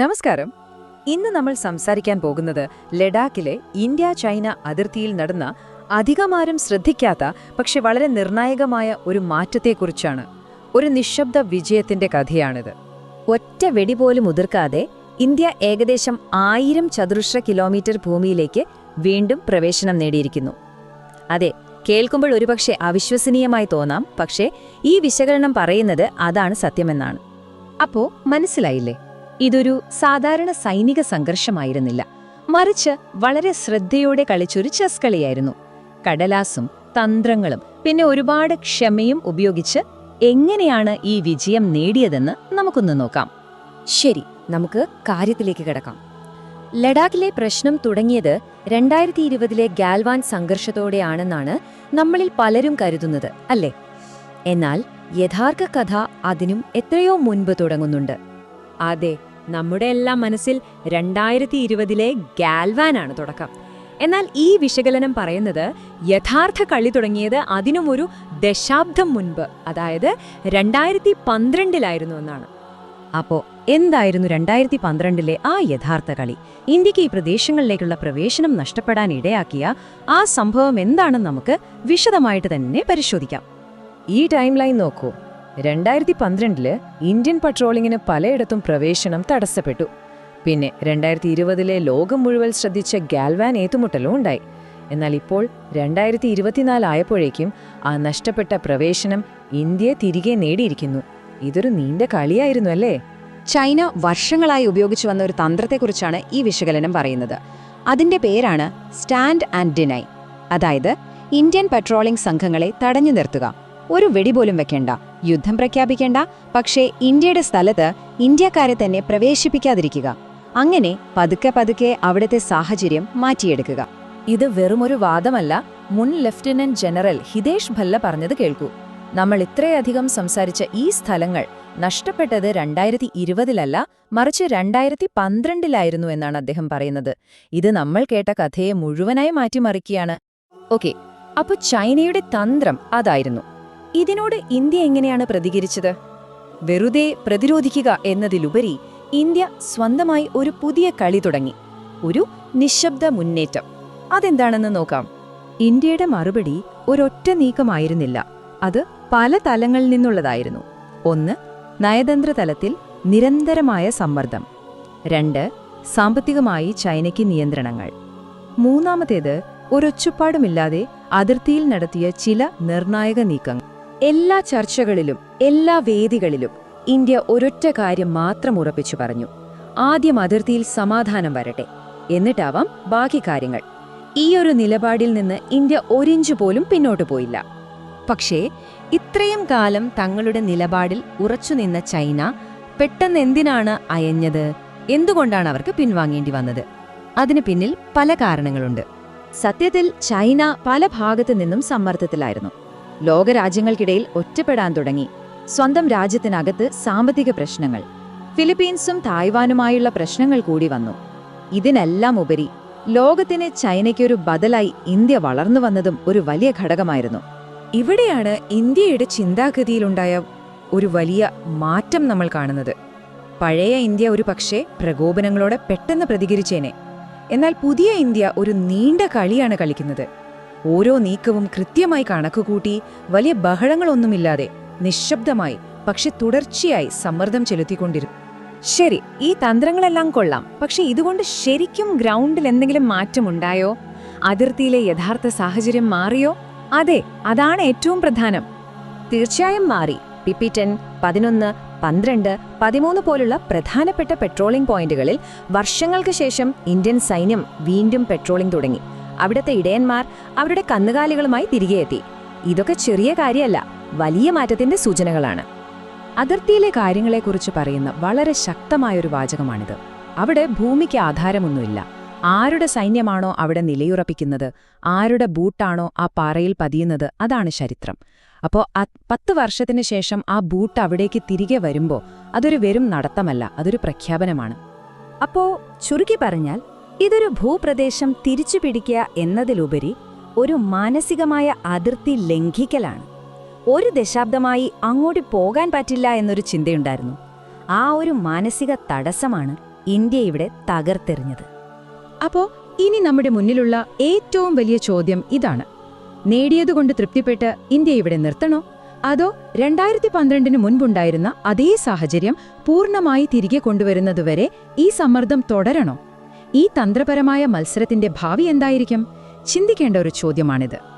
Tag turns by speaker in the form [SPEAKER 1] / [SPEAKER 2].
[SPEAKER 1] നമസ്കാരം. ഇന്ന് നമ്മൾ സംസാരിക്കാൻ പോകുന്നത് ലഡാക്കിലെ ഇന്ത്യ ചൈന അതിർത്തിയിൽ നടന്ന അധികമാരും ശ്രദ്ധിക്കാത്ത പക്ഷെ വളരെ നിർണായകമായ ഒരു മാറ്റത്തെക്കുറിച്ചാണ്. ഒരു നിശബ്ദ വിജയത്തിന്റെ കഥയാണിത്.
[SPEAKER 2] ഒറ്റ വെടി പോലും ഉതിർക്കാതെ ഇന്ത്യ ഏകദേശം ആയിരം ചതുരശ്ര കിലോമീറ്റർ ഭൂമിയിലേക്ക് വീണ്ടും പ്രവേശനം നേടിയിരിക്കുന്നു. അതെ കേൾക്കുമ്പോൾ ഒരുപക്ഷെ അവിശ്വസനീയമായി തോന്നാം പക്ഷേ ഈ വിശകലനം പറയുന്നത് അതാണ് സത്യമെന്നാണ്.
[SPEAKER 1] അപ്പോൾ മനസ്സിലായില്ലേ? ഇതൊരു സാധാരണ സൈനിക സംഘർഷമായിരുന്നില്ല. മറിച്ച് വളരെ ശ്രദ്ധയോടെ കളിച്ചൊരു ചെസ് കളിയായിരുന്നു. കടലാസും തന്ത്രങ്ങളും പിന്നെ ഒരുപാട് ക്ഷമയും ഉപയോഗിച്ച് എങ്ങനെയാണ് ഈ വിജയം നേടിയതെന്ന് നമുക്കൊന്ന് നോക്കാം.
[SPEAKER 2] ശരി നമുക്ക് കാര്യത്തിലേക്ക് കിടക്കാം. ലഡാക്കിലെ പ്രശ്നം തുടങ്ങിയത് രണ്ടായിരത്തി ഇരുപതിലെ ഗാൽവാൻ സംഘർഷത്തോടെയാണെന്നാണ് നമ്മളിൽ പലരും കരുതുന്നത് അല്ലേ? എന്നാൽ യഥാർത്ഥ കഥ അതിനും എത്രയോ മുൻപ് തുടങ്ങുന്നുണ്ട്.
[SPEAKER 1] അതെ നമ്മുടെ എല്ലാം മനസ്സിൽ രണ്ടായിരത്തി ഇരുപതിലെ ഗാൽവാനാണ് തുടക്കം. എന്നാൽ ഈ വിശകലനം പറയുന്നത് യഥാർത്ഥ കളി തുടങ്ങിയത് അതിനും ഒരു ദശാബ്ദം മുൻപ് അതായത് രണ്ടായിരത്തി പന്ത്രണ്ടിലായിരുന്നു എന്നാണ്. അപ്പോൾ എന്തായിരുന്നു രണ്ടായിരത്തി പന്ത്രണ്ടിലെ ആ യഥാർത്ഥ കളി? ഇന്ത്യയ്ക്ക് ഈ പ്രദേശങ്ങളിലേക്കുള്ള പ്രവേശനം നഷ്ടപ്പെടാൻ ഇടയാക്കിയ ആ സംഭവം എന്താണെന്ന് നമുക്ക് വിശദമായിട്ട് തന്നെ പരിശോധിക്കാം. ഈ ടൈം ലൈൻ നോക്കൂ. രണ്ടായിരത്തി പന്ത്രണ്ടിൽ ഇന്ത്യൻ പട്രോളിങ്ങിന് പലയിടത്തും പ്രവേശനം തടസ്സപ്പെട്ടു. പിന്നെ രണ്ടായിരത്തി ഇരുപതിലെ ലോകം മുഴുവൻ ശ്രദ്ധിച്ച ഗാൽവാൻ ഏറ്റുമുട്ടലും ഉണ്ടായി. എന്നാൽ ഇപ്പോൾ രണ്ടായിരത്തി ഇരുപത്തിനാല് ആയപ്പോഴേക്കും ആ നഷ്ടപ്പെട്ട പ്രവേശനം ഇന്ത്യയെ തിരികെ നേടിയിരിക്കുന്നു. ഇതൊരു നീണ്ട കളിയായിരുന്നു അല്ലേ?
[SPEAKER 2] ചൈന വർഷങ്ങളായി ഉപയോഗിച്ചു വന്ന ഒരു തന്ത്രത്തെക്കുറിച്ചാണ് ഈ വിശകലനം പറയുന്നത്. അതിന്റെ പേരാണ് സ്റ്റാൻഡ് ആൻഡ് ഡിനൈ. അതായത് ഇന്ത്യൻ പെട്രോളിംഗ് സംഘങ്ങളെ തടഞ്ഞു നിർത്തുക. ഒരു വെടിപോലും വെക്കേണ്ട. യുദ്ധം പ്രഖ്യാപിക്കേണ്ട. പക്ഷേ ഇന്ത്യയുടെ സ്ഥലത്ത് ഇന്ത്യക്കാരെ തന്നെ പ്രവേശിപ്പിക്കാതിരിക്കുക. അങ്ങനെ പതുക്കെ പതുക്കെ അവിടുത്തെ സാഹചര്യം മാറ്റിയെടുക്കുക.
[SPEAKER 1] ഇത് വെറുമൊരു വാദമല്ല. മുൻ ലെഫ്റ്റനന്റ് ജനറൽ ഹിതേഷ് ഭല്ല പറഞ്ഞത് കേൾക്കൂ. നമ്മൾ ഇത്രയധികം സംസാരിച്ച ഈ സ്ഥലങ്ങൾ നഷ്ടപ്പെട്ടത് രണ്ടായിരത്തി ഇരുപതിലല്ല മറിച്ച് രണ്ടായിരത്തി പന്ത്രണ്ടിലായിരുന്നു എന്നാണ് അദ്ദേഹം പറയുന്നത്. ഇത് നമ്മൾ കേട്ട കഥയെ മുഴുവനായി മാറ്റിമറിക്കുകയാണ്. ഓക്കെ അപ്പൊ ചൈനയുടെ തന്ത്രം അതായിരുന്നു. ഇതിനോട് ഇന്ത്യ എങ്ങനെയാണ് പ്രതികരിച്ചത്? വെറുതെ പ്രതിരോധിക്കുക എന്നതിലുപരി ഇന്ത്യ സ്വന്തമായി ഒരു പുതിയ കളി തുടങ്ങി ഒരു നിശബ്ദ മുന്നേറ്റം. അതെന്താണെന്ന് നോക്കാം. ഇന്ത്യയുടെ മറുപടി ഒരൊറ്റ നീക്കമായിരുന്നില്ല. അത് പല തലങ്ങളിൽ നിന്നുള്ളതായിരുന്നു. ഒന്ന് നയതന്ത്ര തലത്തിൽ നിരന്തരമായ സമ്മർദ്ദം. രണ്ട് സാമ്പത്തികമായി ചൈനയ്ക്ക് നിയന്ത്രണങ്ങൾ. മൂന്നാമത്തേത് ഒരൊച്ചുപ്പാടുമില്ലാതെ അതിർത്തിയിൽ നടത്തിയ ചില നിർണായക നീക്കങ്ങൾ. എല്ലാ ചർച്ചകളിലും എല്ലാ വേദികളിലും ഇന്ത്യ ഒരൊറ്റ കാര്യം മാത്രം ഉറപ്പിച്ചു പറഞ്ഞു. ആദ്യം അതിർത്തിയിൽ സമാധാനം വരട്ടെ. എന്നിട്ടാവാം ബാക്കി കാര്യങ്ങൾ. ഈയൊരു നിലപാടിൽ നിന്ന് ഇന്ത്യ ഒരിഞ്ച് പോലും പിന്നോട്ടു പോയില്ല. പക്ഷേ ഇത്രയും കാലം തങ്ങളുടെ നിലപാടിൽ ഉറച്ചുനിന്ന ചൈന പെട്ടെന്ന് എന്തിനാണ് അയഞ്ഞത്? എന്തുകൊണ്ടാണ് അവർക്ക് പിൻവാങ്ങേണ്ടി വന്നത്? അതിന് പിന്നിൽ പല കാരണങ്ങളുണ്ട്. സത്യത്തിൽ ചൈന പല ഭാഗത്തു നിന്നും സമ്മർദ്ദത്തിലായിരുന്നു. ലോകരാജ്യങ്ങൾക്കിടയിൽ ഒറ്റപ്പെടാൻ തുടങ്ങി. സ്വന്തം രാജ്യത്തിനകത്ത് സാമ്പത്തിക പ്രശ്നങ്ങൾ. ഫിലിപ്പീൻസും തായ്വാനുമായുള്ള പ്രശ്നങ്ങൾ കൂടി വന്നു. ഇതിനെല്ലാം ഉപരി ലോകത്തിന് ചൈനയ്ക്കൊരു ബദലായി ഇന്ത്യ വളർന്നു വന്നതും ഒരു വലിയ ഘടകമായിരുന്നു. ഇവിടെയാണ് ഇന്ത്യയുടെ ചിന്താഗതിയിലുണ്ടായ ഒരു വലിയ മാറ്റം നമ്മൾ കാണുന്നത്. പഴയ ഇന്ത്യ ഒരു പക്ഷേ പ്രകോപനങ്ങളോടെ പെട്ടെന്ന് പ്രതികരിച്ചേനെ. എന്നാൽ പുതിയ ഇന്ത്യ ഒരു നീണ്ട കളിയാണ് കളിക്കുന്നത്. ഓരോ നീക്കവും കൃത്യമായി കണക്കുകൂട്ടി വലിയ ബഹളങ്ങളൊന്നുമില്ലാതെ നിശബ്ദമായി പക്ഷെ തുടർച്ചയായി സമ്മർദ്ദം ചെലുത്തിക്കൊണ്ടിരുന്നു ശരി ഈ തന്ത്രങ്ങളെല്ലാം കൊള്ളാം പക്ഷെ ഇതുകൊണ്ട് ശരിക്കും ഗ്രൗണ്ടിൽ എന്തെങ്കിലും മാറ്റമുണ്ടായോ അതിർത്തിയിലെ യഥാർത്ഥ സാഹചര്യം മാറിയോ? അതെ അതാണ് ഏറ്റവും പ്രധാനം. തീർച്ചയായും മാറി. പിപി ടെൻ പതിനൊന്ന് പന്ത്രണ്ട് പതിമൂന്ന് പോലുള്ള പ്രധാനപ്പെട്ട പെട്രോളിംഗ് പോയിന്റുകളിൽ വർഷങ്ങൾക്ക് ശേഷം ഇന്ത്യൻ സൈന്യം വീണ്ടും പെട്രോളിംഗ് തുടങ്ങി. അവിടുത്തെ ഇടയന്മാർ അവരുടെ കന്നുകാലികളുമായി തിരികെ എത്തി. ഇതൊക്കെ ചെറിയ കാര്യമല്ല വലിയ മാറ്റത്തിന്റെ സൂചനകളാണ്. അതിർത്തിയിലെ കാര്യങ്ങളെക്കുറിച്ച് പറയുന്ന വളരെ ശക്തമായൊരു വാചകമാണിത്. അവിടെ ഭൂമിക്ക് ആധാരമൊന്നുമില്ല. ആരുടെ സൈന്യമാണോ അവിടെ നിലയുറപ്പിക്കുന്നത് ആരുടെ ബൂട്ടാണോ ആ പാറയിൽ പതിയുന്നത് അതാണ് ചരിത്രം. അപ്പോ പത്ത് വർഷത്തിന് ശേഷം ആ ബൂട്ട് അവിടേക്ക് തിരികെ വരുമ്പോൾ അതൊരു വെറും നടത്തമല്ല അതൊരു പ്രഖ്യാപനമാണ്. അപ്പോ ചുരുക്കി പറഞ്ഞാൽ ഇതൊരു ഭൂപ്രദേശം തിരിച്ചുപിടിക്കുക എന്നതിലുപരി ഒരു മാനസികമായ അതിർത്തി ലംഘിക്കലാണ്. ഒരു ദശാബ്ദമായി അങ്ങോട്ട് പോകാൻ പറ്റില്ല എന്നൊരു ചിന്തയുണ്ടായിരുന്നു. ആ ഒരു മാനസിക തടസ്സമാണ് ഇന്ത്യ ഇവിടെ തകർത്തെറിഞ്ഞത്.
[SPEAKER 2] അപ്പോൾ ഇനി നമ്മുടെ മുന്നിലുള്ള ഏറ്റവും വലിയ ചോദ്യം ഇതാണ്. നേടിയതുകൊണ്ട് തൃപ്തിപ്പെട്ട് ഇന്ത്യ ഇവിടെ നിർത്തണോ? അതോ രണ്ടായിരത്തി പന്ത്രണ്ടിന് മുൻപുണ്ടായിരുന്ന അതേ സാഹചര്യം പൂർണമായി തിരികെ കൊണ്ടുവരുന്നതുവരെ ഈ സമ്മർദ്ദം തുടരണോ? ഈ തന്ത്രപരമായ മത്സരത്തിന്റെ ഭാവി എന്തായിരിക്കും? ചിന്തിക്കേണ്ട ഒരു ചോദ്യമാണിത്.